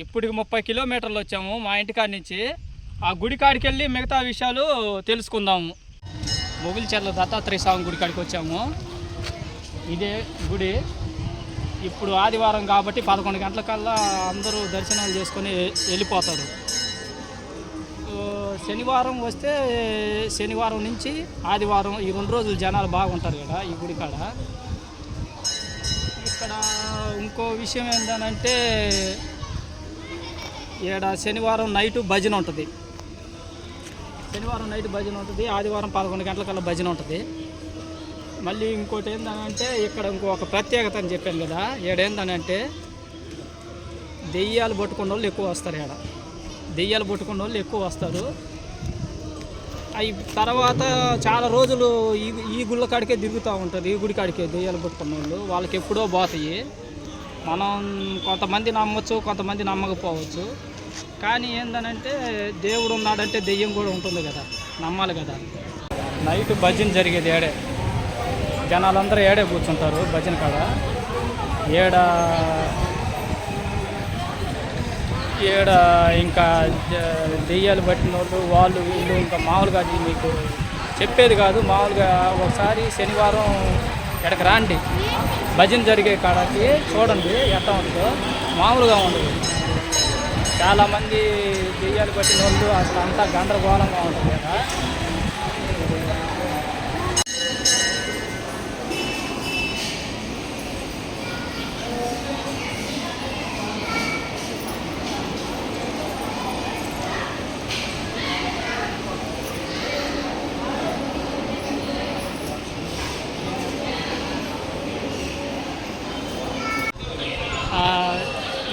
ఇప్పటికి ముప్పై కిలోమీటర్లు వచ్చాము మా ఇంటికాడి నుంచి. ఆ గుడి కాడికి వెళ్ళి మిగతా విషయాలు తెలుసుకుందాము. మొగిలిచెర్ల దత్తాత్రేయ స్వామి గుడి కాడికి వచ్చాము. ఇదే గుడి. ఇప్పుడు ఆదివారం కాబట్టి పదకొండు గంటలకల్లా అందరూ దర్శనాలు చేసుకొని వెళ్ళిపోతారు. శనివారం వస్తే శనివారం నుంచి ఆదివారం ఈ రెండు రోజులు జనాలు బాగుంటారు కదా ఈ గుడి కాడ. ఇక్కడ ఇంకో విషయం ఏంటంటే ఈడ శనివారం నైట్ భజన ఉంటుంది. శనివారం నైట్ భజన ఉంటుంది ఆదివారం పదకొండు గంటలకల్లా భజన ఉంటుంది. మళ్ళీ ఇంకోటి ఏంటంటే ఇక్కడ ఇంకొక ప్రత్యేకత అని చెప్పాను కదా ఏడేందనంటే దెయ్యాలు పట్టుకున్న వాళ్ళు ఎక్కువ వస్తారు ఈడ దెయ్యాలు పట్టుకున్న వాళ్ళు ఎక్కువ వస్తారు. అవి తర్వాత చాలా రోజులు ఈ ఈ గుళ్ళ కాడికే తిరుగుతూ ఉంటుంది ఈ గుడి కాడికే దెయ్యాలు పట్టుకున్న వాళ్ళు వాళ్ళకి ఎప్పుడో పోతాయి. మనం కొంతమంది నమ్మచ్చు కొంతమంది నమ్మకపోవచ్చు. కానీ ఏందనంటే దేవుడు ఉన్నాడంటే దెయ్యం కూడా ఉంటుంది కదా నమ్మాలి కదా. నైట్ భజన జరిగేది ఏడే? జనాలందరూ ఏడే కూర్చుంటారు భజన కాడ? ఏడ? ఈడ ఇంకా దెయ్యాలు పట్టిన వాళ్ళు వాళ్ళు వీళ్ళు ఇంకా మామూలుగా అది మీకు చెప్పేది కాదు. మామూలుగా ఒకసారి శనివారం ఎక్కడికి రాండి. భజన జరిగే కాడకి చూడండి ఎట్లా ఉంటుందో మామూలుగా ఉండదు. చాలామంది దెయ్యాలు పట్టిన వాళ్ళు అసలు అంతా గందరగోళంగా ఉంటుంది కదా.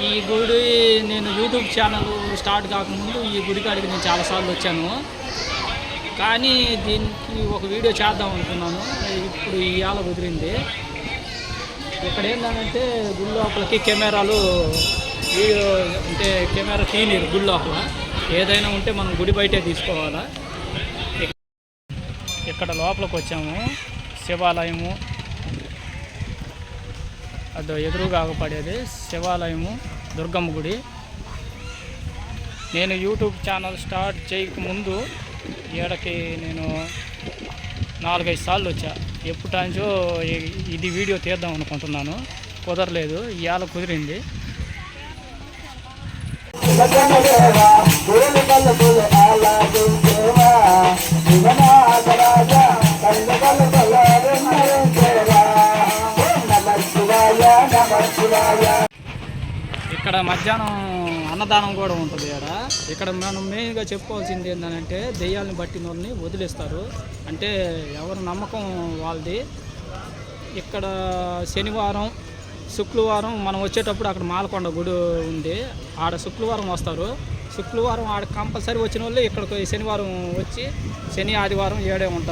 ఈ గుడి నేను యూట్యూబ్ ఛానల్ స్టార్ట్ కాకముందు ఈ గుడి కాడికి నేను చాలాసార్లు వచ్చాను. కానీ దీనికి ఒక వీడియో చేద్దాం అనుకున్నాను. ఇప్పుడు ఇవాళ కుదిరింది. ఇక్కడ ఏంటంటే గుడి లోపలికి కెమెరాలు వీడియో అంటే కెమెరా తీయలేరు గుడి లోపల. ఏదైనా ఉంటే మనం గుడి బయటే తీసుకోవాలా. ఇక్కడ లోపలికి వచ్చాము. శివాలయము. అదో ఎదురుగా పడేది శివాలయము. దుర్గమ్మ గుడి. నేను యూట్యూబ్ ఛానల్ స్టార్ట్ చేయకముందు ఈడకి నేను నాలుగైదు సార్లు వచ్చా. ఎప్పుటాంచో ఇది వీడియో తీద్దాం అనుకుంటున్నాను. కుదరలేదు. ఇవాళ కుదిరింది. ఇక్కడ మధ్యాహ్నం అన్నదానం కూడా ఉంటుంది ఇక్కడ. ఇక్కడ మనం మెయిన్గా చెప్పుకోవాల్సింది ఏంటంటే దెయ్యాలను బట్టిన వాళ్ళని వదిలేస్తారు. అంటే ఎవరు నమ్మకం వాళ్ళది. ఇక్కడ శనివారం శుక్రవారం మనం వచ్చేటప్పుడు అక్కడ మాలకొండ గుడి ఉంది. ఆడ శుక్రవారం వస్తారు. శుక్రవారం ఆడ కంపల్సరీ వచ్చిన వాళ్ళు ఇక్కడికి శనివారం వచ్చి శని ఆదివారం ఏడే ఉంటారు.